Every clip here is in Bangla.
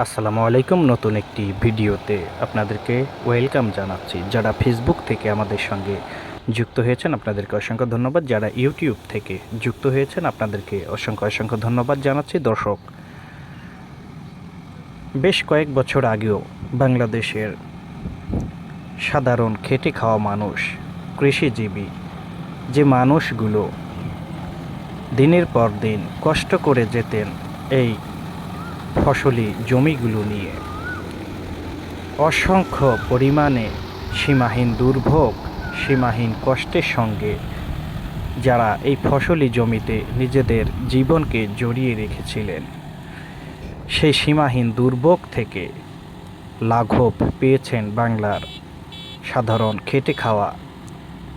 আসসালামু আলাইকুম। নতুন একটি ভিডিওতে আপনাদেরকে ওয়েলকাম জানাচ্ছি। যারা ফেসবুক থেকে আমাদের সঙ্গে যুক্ত হয়েছেন, আপনাদেরকে অসংখ্য ধন্যবাদ। যারা ইউটিউব থেকে যুক্ত হয়েছেন, আপনাদেরকে অসংখ্য অসংখ্য ধন্যবাদ জানাচ্ছি। দর্শক, বেশ কয়েক বছর আগেও বাংলাদেশের সাধারণ খেটে খাওয়া মানুষ, কৃষিজীবী, যে মানুষগুলো দিনের পর দিন কষ্ট করে যেতেন এই ফসলি জমিগুলো নিয়ে। অসংখ্য পরিমাণে সীমাহীন দুর্ভোগ, সীমাহীন কষ্টের সঙ্গে যারা এই ফসলি জমিতে নিজেদের জীবনকে জড়িয়ে রেখেছিলেন, সেই সীমাহীন দুর্ভোগ থেকে লাঘব পেয়েছেন বাংলার সাধারণ খেটে খাওয়া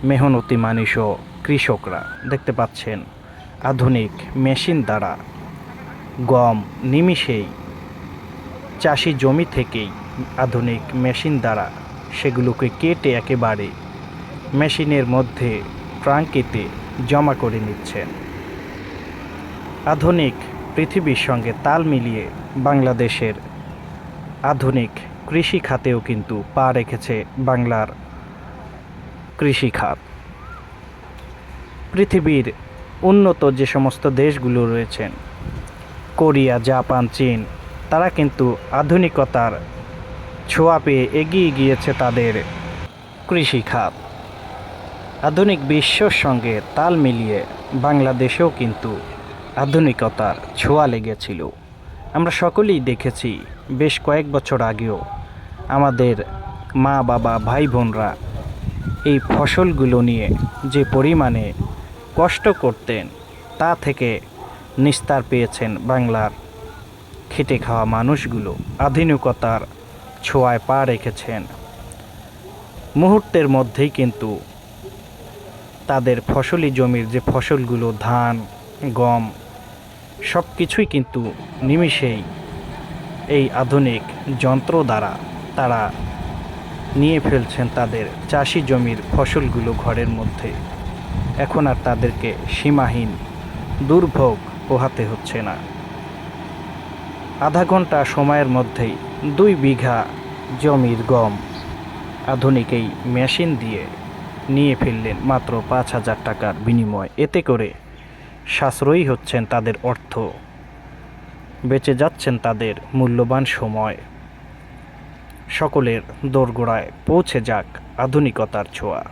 মেহনতি মানুষ কৃষকরা। দেখতে পাচ্ছেন, আধুনিক মেশিন দ্বারা গম নিমিষেই। চাষি জমি থেকেই আধুনিক মেশিন দ্বারা সেগুলোকে কেটে একেবারে মেশিনের মধ্যে ট্রাঙ্কিতে জমা করে নিচ্ছেন। আধুনিক পৃথিবীর সঙ্গে তাল মিলিয়ে বাংলাদেশের আধুনিক কৃষি খাতেও কিন্তু পা রেখেছে বাংলার কৃষি খাত। পৃথিবীর উন্নত যে সমস্ত দেশগুলো রয়েছেন কোরিয়া, জাপান, চীন, তারা কিন্তু আধুনিকতার ছোঁয়া পেয়ে এগিয়ে গিয়েছে তাদের কৃষি খাত। আধুনিক বিশ্বর সঙ্গে তাল মিলিয়ে বাংলাদেশেও কিন্তু আধুনিকতার ছোঁয়া লেগেছিল। আমরা সকলেই দেখেছি বেশ কয়েক বছর আগেও আমাদের মা, বাবা ভাই বোনরা এই ফসলগুলো নিয়ে যে পরিমাণে কষ্ট করতেন তা থেকে নিস্তার পেয়েছেন বাংলার খেটে খাওয়া মানুষগুলো। আধুনিকতার ছোঁয়ায় পা রেখেছেন। মুহূর্তের মধ্যেই কিন্তু তাদের ফসলি জমির যে ফসলগুলো, ধান, গম সব কিছুই কিন্তু নিমিষেই এই আধুনিক যন্ত্র দ্বারা তারা নিয়ে ফেলছেন তাদের চাষি জমির ফসলগুলো ঘরের মধ্যে। এখন আর তাদেরকে সীমাহীন, দুর্ভোগ পোহাতে হচ্ছে না। আধা ঘণ্টা সময়ের মধ্যেই দুই বিঘা জমির গম আধুনিক এই মেশিন দিয়ে নিয়ে ফেললেন মাত্র পাঁচ হাজার টাকার বিনিময়। এতে করে সাশ্রয়ী হচ্ছেন তাদের অর্থ। বেঁচে যাচ্ছেন তাদের মূল্যবান সময়। সকলের দোরগোড়ায় পৌঁছে যাক আধুনিকতার ছোঁয়া।